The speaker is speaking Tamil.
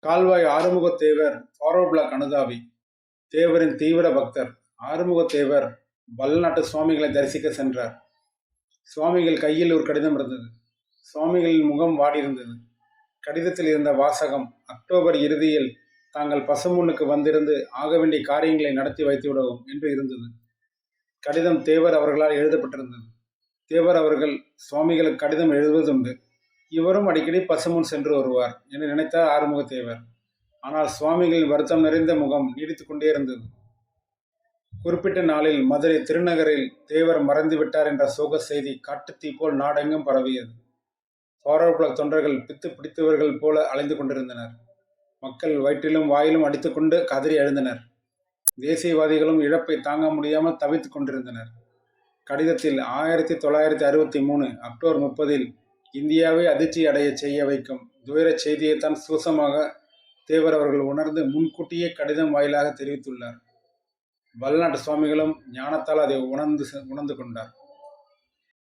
கால்வாய் ஆறுமுகத்தேவர் ஃபாரோ அனுதாபி தேவரின் தீவிர பக்தர் ஆறுமுகத்தேவர் பல்நாட்டு சுவாமிகளை தரிசிக்க சென்றார். சுவாமிகள் கையில் ஒரு கடிதம் இருந்தது. சுவாமிகளின் முகம் வாடியிருந்தது. கடிதத்தில் இருந்த வாசகம் அக்டோபர் இறுதியில் தாங்கள் பசுமுன்னுக்கு வந்திருந்து ஆக வேண்டிய காரியங்களை நடத்தி வைத்து விடவும் என்று இருந்தது. கடிதம் தேவர் அவர்களால் எழுதப்பட்டிருந்தது. தேவர் அவர்கள் சுவாமிகளுக்கு கடிதம் எழுதுவதுண்டு. இவரும் அடிக்கடி பசுமுன் சென்று வருவார் என நினைத்தார் ஆறுமுகத்தேவர். ஆனால் சுவாமிகளின் வருத்தம் நிறைந்த முகம் நீடித்து கொண்டே இருந்தது. குறிப்பிட்ட நாளில் மதுரை திருநகரில் தேவர் மறைந்து விட்டார் என்ற சோக செய்தி காட்டுத்தீ போல் நாடெங்கும் பரவியது. ஃபார்வர்ட் தொண்டர்கள் பித்து பிடித்தவர்கள் போல அலைந்து கொண்டிருந்தனர். மக்கள் வயிற்றிலும் வாயிலும் அடித்துக்கொண்டு கதறி எழுந்தனர். தேசியவாதிகளும் இழப்பை தாங்க முடியாமல் தவித்துக் கொண்டிருந்தனர். கடிதத்தில் ஆயிரத்தி தொள்ளாயிரத்தி அறுபத்தி மூணு அக்டோபர் முப்பதில் இந்தியாவை அதிர்ச்சி அடைய செய்ய வைக்கும். துயரச் செய்தியைத்தான் சூசமாக தேவர் அவர்கள் உணர்ந்து முன்கூட்டியே கடிதம் வாயிலாக தெரிவித்துள்ளார். வல்லநாட்டு சுவாமிகளும் ஞானத்தால் அதை உணர்ந்து உணர்ந்து கொண்டார்.